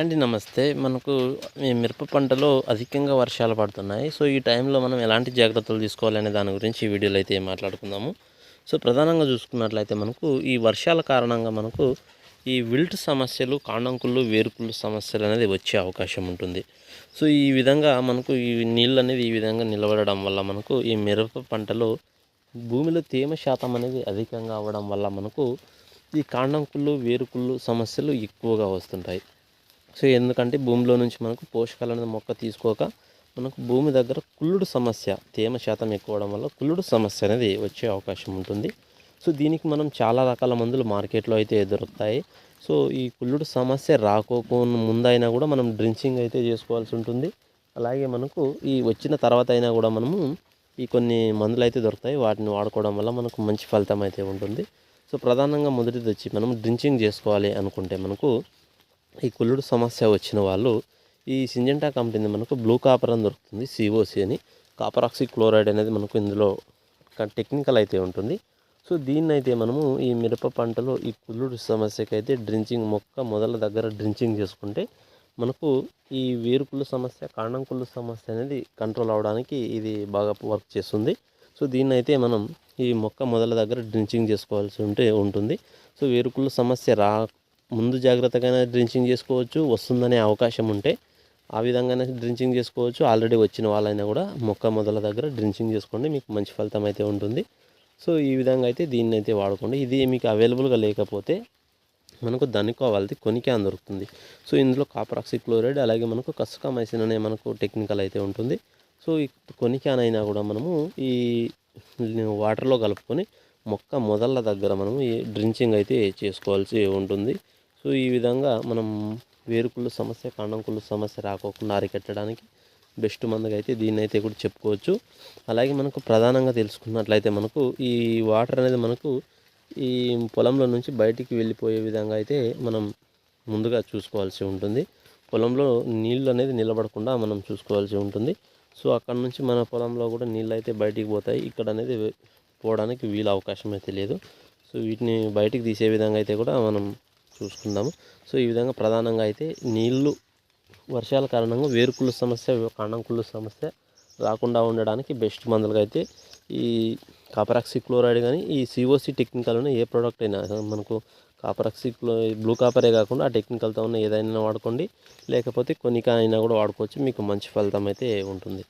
అండి నమస్తే. మనకు ఈ మిరప పంటలో అధికంగా వర్షాలు పడుతున్నాయి. సో ఈ టైంలో మనం ఎలాంటి జాగ్రత్తలు తీసుకోవాలనే దాని గురించి ఈ వీడియోలో అయితే మాట్లాడుకుందాము. సో ప్రధానంగా చూసుకున్నట్లయితే మనకు ఈ వర్షాల కారణంగా మనకు ఈ విల్ట్ సమస్యలు కాండంకుళ్ళు వేరుకుళ్ళు సమస్యలు అనేది వచ్చే అవకాశం ఉంటుంది. సో ఈ విధంగా మనకు ఈ నీళ్ళు అనేది ఈ విధంగా నిలబడడం వల్ల మనకు ఈ మిరప పంటలో భూమిలో తేమ శాతం అనేది అధికంగా అవ్వడం వల్ల మనకు ఈ కాండంకుళ్ళు వేరుకుళ్ళు సమస్యలు ఎక్కువగా వస్తుంటాయి. సో ఎందుకంటే భూమిలో నుంచి మనకు పోషకాలు అనేది మొక్క తీసుకోక మనకు భూమి దగ్గర కుళ్ళుడు సమస్య తేమ శాతం ఎక్కువ అవడం వల్ల కుళ్ళుడు సమస్య అనేది వచ్చే అవకాశం ఉంటుంది. సో దీనికి మనం చాలా రకాల మందులు మార్కెట్లో అయితే దొరుకుతాయి. సో ఈ కుళ్ళుడు సమస్య రాకోకుండా ముందైనా కూడా మనం డ్రించింగ్ అయితే చేసుకోవాల్సి ఉంటుంది. అలాగే మనకు ఈ వచ్చిన తర్వాత అయినా కూడా మనము ఈ కొన్ని మందులు అయితే దొరుకుతాయి. వాటిని వాడుకోవడం వల్ల మనకు మంచి ఫలితం అయితే ఉంటుంది. సో ప్రధానంగా మొదటిది వచ్చి మనం డ్రించింగ్ చేసుకోవాలి అనుకుంటే మనకు ఈ కుళ్ళుడు సమస్య వచ్చిన వాళ్ళు ఈ సింజెంటా కంపెనీ మనకు బ్లూ కాపర్ అని దొరుకుతుంది సిఓసి అని. కాపరాక్సి క్లోరైడ్ అనేది మనకు ఇందులో టెక్నికల్ అయితే ఉంటుంది. సో దీన్ని అయితే మనము ఈ మిరప పంటలో ఈ కుళ్ళుడు సమస్యకి అయితే డ్రించింగ్ మొక్క మొదల దగ్గర డ్రించింగ్ చేసుకుంటే మనకు ఈ వేరుకుళ్ళు సమస్య కాండం కుళ్ళు సమస్య అనేది కంట్రోల్ అవడానికి ఇది బాగా వర్క్ చేస్తుంది. సో దీన్ని అయితే మనం ఈ మొక్క మొదల దగ్గర డ్రించింగ్ చేసుకోవాల్సి ఉంటే ఉంటుంది. సో వేరుకుళ్ళు సమస్య రా ముందు జాగ్రత్తగానే డ్రించింగ్ చేసుకోవచ్చు వస్తుందనే అవకాశం ఉంటే ఆ విధంగానే డ్రించింగ్ చేసుకోవచ్చు. ఆల్రెడీ వచ్చిన వాళ్ళైనా కూడా మొక్క మొదల దగ్గర డ్రించింగ్ చేసుకోండి మీకు మంచి ఫలితం అయితే ఉంటుంది. సో ఈ విధంగా అయితే దీన్ని అయితే వాడుకోండి. ఇది మీకు అవైలబుల్గా లేకపోతే మనకు దనుకోవాలిది కొనికాన్ దొరుకుతుంది. సో ఇందులో కాపరాక్సి క్లోరైడ్ అలాగే మనకు కస్కామైసిన్ అనే మనకు టెక్నికల్ అయితే ఉంటుంది. సో ఈ కొనికాన్ అయినా కూడా మనము ఈ వాటర్లో కలుపుకొని మొక్క మొదళ్ళ దగ్గర మనము ఈ డ్రించింగ్ అయితే చేసుకోవాల్సి ఉంటుంది. సో ఈ విధంగా మనం వేరుకుళ్ళు సమస్య కాండంకుళ్ళు సమస్య రాకోకుండా అరికట్టడానికి బెస్ట్ మందుగా అయితే దీన్ని అయితే కూడా చెప్పుకోవచ్చు. అలాగే మనకు ప్రధానంగా తెలుసుకున్నట్లయితే మనకు ఈ వాటర్ అనేది మనకు ఈ పొలంలో నుంచి బయటికి వెళ్ళిపోయే విధంగా అయితే మనం ముందుగా చూసుకోవాల్సి ఉంటుంది. పొలంలో నీళ్ళు అనేది నిలబడకుండా మనం చూసుకోవాల్సి ఉంటుంది. సో అక్కడ నుంచి మన పొలంలో కూడా నీళ్ళు అయితే బయటికి పోతాయి. ఇక్కడ అనేది పోవడానికి వీలు అవకాశం అయితే లేదు. సో వీటిని బయటికి తీసే విధంగా అయితే కూడా మనం చూసుకుందాము. సో ఈ విధంగా ప్రధానంగా అయితే నీళ్ళు వర్షాల కారణంగా వేరుకుళ్ళు సమస్య కాండంకుళ్ళు సమస్య రాకుండా ఉండడానికి బెస్ట్ మందులుగా అయితే ఈ కాపరాక్సి క్లోరైడ్ కానీ ఈ సిఓసి టెక్నికల్ ఏ ప్రోడక్ట్ అయినా మనకు కాపరాక్సి క్లో బ్లూ కాపరే కాకుండా ఆ టెక్నికల్తో ఉన్న ఏదైనా వాడుకోండి. లేకపోతే కొనికా అయినా కూడా వాడుకోవచ్చు. మీకు మంచి ఫలితం అయితే ఉంటుంది.